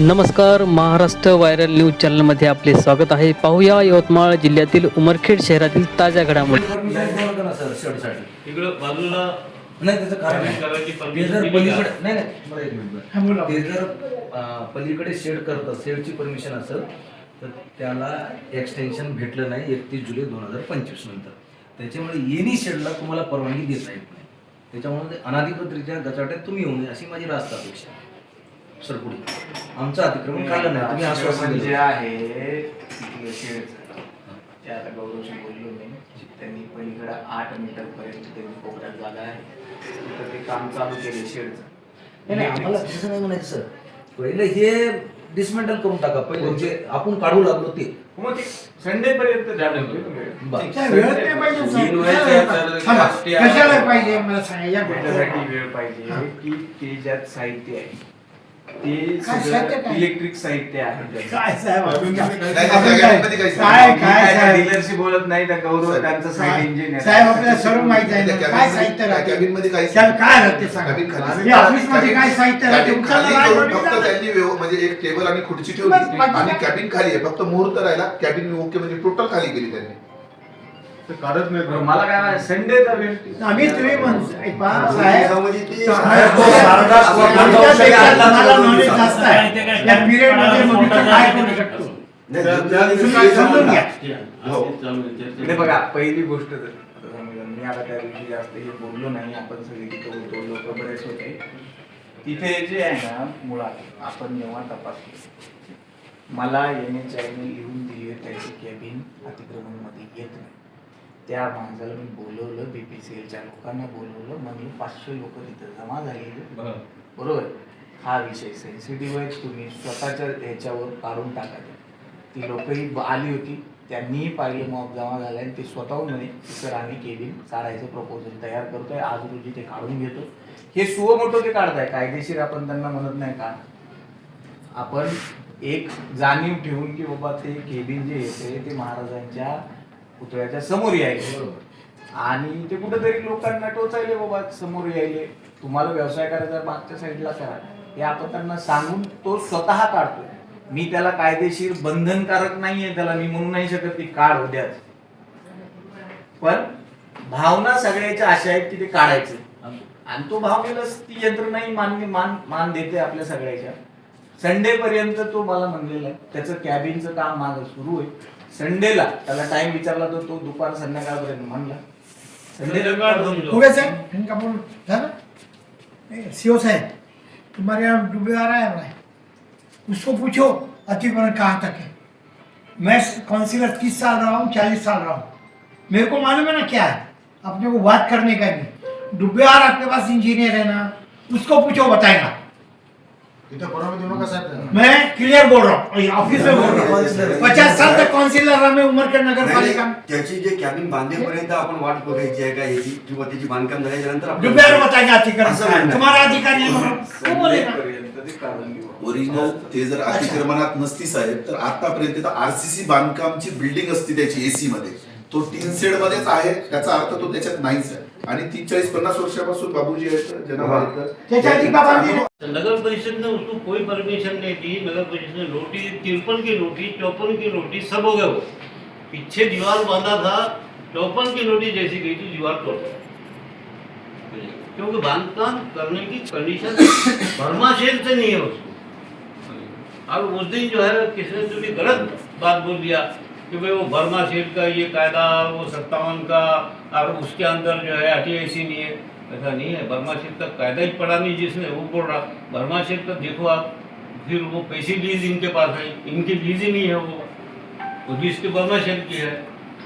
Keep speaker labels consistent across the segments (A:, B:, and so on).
A: नमस्कार Maharashtra viral news चॅनलमध्ये आपले स्वागत आहे पाहूया यवतमाळ जिल्ह्यातील उमरखेड शहरातील ताज्या घडामोडी
B: इकडं बाजूला
C: नाही त्याचं कारण
B: Permission करायची
C: आहे. ते जर पलीकडे
B: का?
C: नाही नाही बरं एक मिनिट बरं. ते जर अं, पलीकडे शेड करत शेडची परमिशन असेल तर त्याला एक्सटेन्शन भेटलं नाही एकतीस जुलै दोन हजार पंचवीस नंतर त्याच्यामुळे येणी शेडला तुम्हाला परवानगी देता येत नाही त्याच्यामुळे ते अनाधिकृतरित्या गचाट्यात तुम्ही येऊ नये अशी माझी रास्त अपेक्षा आहे. सर पुढे आमचं अतिक्रमण काढलं नाही तुम्ही आश्वासन दिलं.
D: आहे ते आता गौरवशी बोललो मी त्यांनी पलीकडे आठ मीटर पर्यंत त्यांनी कोपऱ्यात जागा आहे. तिथं ते काम चालू केले शेडचं
C: नाही नाही, आम्हाला तसं नाही म्हणायचं सर. पहिले हे डिसमेंटल करून टाका. पहिले जे आपण काढू लागलो ते.
D: मग ते संडे पर्यंत झालं
C: बरं.
E: नाही पाहिजे
D: तीन
E: कशाला
D: तर
E: थांबा. पाहिजे? मला सांगा या गोष्टी.
D: वेळ पाहिजे. की ते ज्यात साहित्य आहे. ते? इलेक्ट्रिक साहित्य आहे.
E: काय
D: डीलरशी बोलत नाही त्या गौरव त्यांचं साईड
E: साहेब
D: इंजिनियर
E: साहेब आपल्याला सर्व माहिती आहे काय
F: मध्ये-
E: साहित्य
F: त्या
E: राहते? कॅबिनमध्ये काय राहते सांगा? हे ऑफिसमध्ये काय साहित्य राहते?
F: फक्त. त्यांनी म्हणजे एक टेबल आणि खुर्ची ठेवली. आणि? कॅबिन खाली आहे. फक्त मुहूर्त राहिला. कॅबिन ओके म्हणजे टोटल खाली केली त्यांनी.
D: काय
E: तुम्ही
F: हो.
D: नाही बघा पहिली गोष्ट मी आता त्या दिवशी जास्त हे बोललो नाही आपण सगळे तिथे होतो लोक बरेच होते तिथे जे आहे ना मुळात आपण जेव्हा तपासतो मला याने लिहून दिली त्याची कॅबिन अतिक्रमणमध्ये येत नाही त्या माणसाला मी बोलवलं बीपीसीएलच्या लोकांना बोलवलं. म्हणून पाचशे लोक तिथे जमा झालेले. बरोबर? हा विषय. सेन्सिटिव्ह आहे तुम्ही. स्वतःच्या ह्याच्यावर काढून टाका ते. लोकही आली होती. त्यांनीही पाहिले मॉब जमा झाला. आणि ते स्वतःहून म्हणे सर आम्ही केबिन काढायचं प्रपोजल तयार करतोय. आज रोजी ते काढून घेतो. हे सुव मोठं ते काढताय. कायदेशीर आपण त्यांना म्हणत नाही का? आपण एक जाणीव ठेवून की बाबा ते केबिन जे येते ते महाराजांच्या पुतळ्याच्या समोर यायले आणि ते कुठेतरी लोकांना टोचायले बाबा समोर यायले. तुम्हाला व्यवसाय करायचा मागच्या साईडला करा. हे आपण त्यांना सांगून तो स्वतः काढतो मी त्याला कायदेशीर बंधनकारक नाहीये त्याला मी म्हणू नाही शकत की काढ उद्याच पण भावना सगळ्याच्या अशा आहेत की ते काढायचे. आणि तो भावनेला ती यंत्रणाही मान्य मान मान देते आपल्या सगळ्याच्या. संडे पर्यंत तो मला म्हणलेला आहे त्याचं कॅबिनचं काम माझं सुरू आहे. संडेला त्याला टाइम विचारला तर तो दुपार संध्याकाळपर्यंत म्हणला.
E: हो इनका बोल? था सीओ साहब तुम्हारे यहाँ डूबे आ रहा है। हमारा उसको पूछो अतिक्रमण कहाँ तक है? मैं काउंसिलर तीस साल रहा हूँ चालीस साल रहा हूँ? मेरे को मालूम है ना क्या है? अपने को बात करने का भी डूबे आ आपके पास इंजीनियर है ना? उसको पूछो बताएगा। मैं क्लियर बोल रहा हूँ। ऑफिस में बोल रहा हूँ। पचास साल तक काउंसिलर रहा मैं उमर के नगर पालिका में
G: त्याची जे कॅबिन बांधेपर्यंत आपण वाट बघायची आहे का याची? किंवा त्याची बांधकाम झाल्याच्यानंतर आपण-
E: डूबे बताएगा अधिकारी है वो बोलेगा
D: संडेपर्यंत ते काढून घेऊ
F: ओरिजिनल ते जर अतिक्रमणात नसती साहेब तर आतापर्यंत आरसीसी बांधकामची बिल्डिंग असती त्याची एसी मध्ये. तो तीन सेड मध्येच आहे त्याचा अर्थ तो त्याच्यात नाहीच आहे. आणि तीस चाळीस पन्नास वर्षापासून बाबूजी आहेत
B: तो नगर परिषद ने उसको कोई परमिशन नहीं दी नगर परिषद ने नोटिस तिरपन की नोटिस चौपन की नोटिस सब हो गए वो। पीछे दीवार बांधा था चौपन की नोटिस जैसी गई थी दीवार तोड़। क्योंकि बांधकाम करने की कंडीशन भरमाशेल से नहीं है उसको। अब उस दिन जो है किसने तो भी गलत बात बोल दिया। कि भाई वो बर्मा शेठ का ये कायदा वो सत्तावन का और उसके अंदर जो है अटी ऐसी नहीं है। ऐसा नहीं है। बर्मा शेठ का कायदा ही पढ़ा नहीं जिसने वो बोल रहा बर्मा शेठ का देखो आप फिर वो पैसे लीज इनके पास है। इनकी लीज ही नहीं है वो। वो लीज तो बर्मा शेठ की है।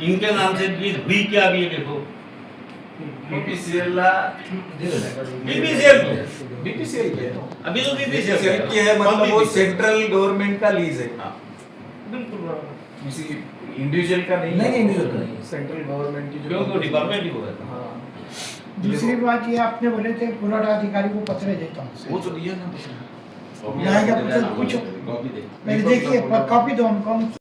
B: इनके नाम से लीज हुई क्या अभी ये देखो?
D: बीपीसीएल है
B: अभी तो
D: बीपीसीएल
B: बीपीसीएल
D: की है मतलब वो सेंट्रल गवर्नमेंट का लीज है।
B: बिल्कुल बराबर।
D: किसी इंडिविजुअल का नहीं
C: नहीं, इंडिविजुअल का नहीं।
D: सेंट्रल गवर्नमेंट की
B: क्योंकि डिपार्टमेंट ही। होगा
D: हाँ।
E: दूसरी बात ये आपने बोले थे पुराना अधिकारी को पत्र देता हूँ।
D: वो तो दिया ना
E: यहाँ का पत्र पूछो पहले देखिए कॉपी दो हमको हम